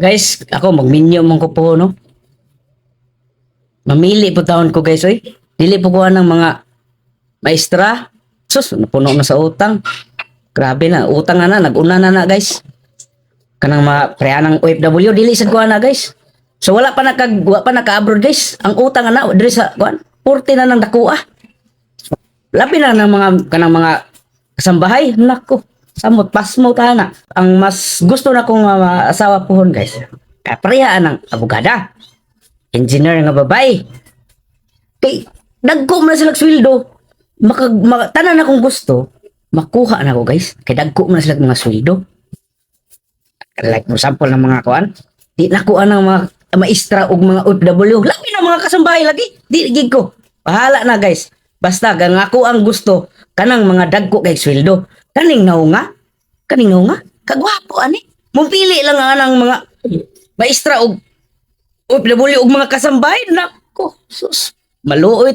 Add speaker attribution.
Speaker 1: Guys, ako mag-menu man ko po, no? Mamili po taon ko, guys, oy. Dili po ko ng mga maestra. Sus, napuno na sa utang. Grabe na, utang na na, nag-una na na, guys. Kanang mga preanang OFW, dili sa kuha na, guys. So wala pa naka wala pa naka-abroad, guys. Ang utang na, dili sa kuan, 40 na nang dakuha. Labi na ng mga kanang mga kasambahay, nako. Samot pasmo ta na. Ang mas gusto na kong uh, asawa pohon, guys. Kapriyaan ng abogada. Engineer nga babae. Kay dagko man sila sweldo. Maka, maka tanan akong gusto, makuha na ko, guys. Kay dagko man sila mga sweldo. Like for example ng mga kuan, di nakuha ng mga maestra ug mga OFW. Labi na mga kasambahay lagi. Di gig ko. Bahala na guys. Basta gang ako ang gusto kanang mga dagko kay sweldo. Kaning naunga. Kaning naunga. Kagwapo ani. Mumpili lang nga ng mga maestra ug OFW ug mga kasambahay. Nako, sus. Maluoy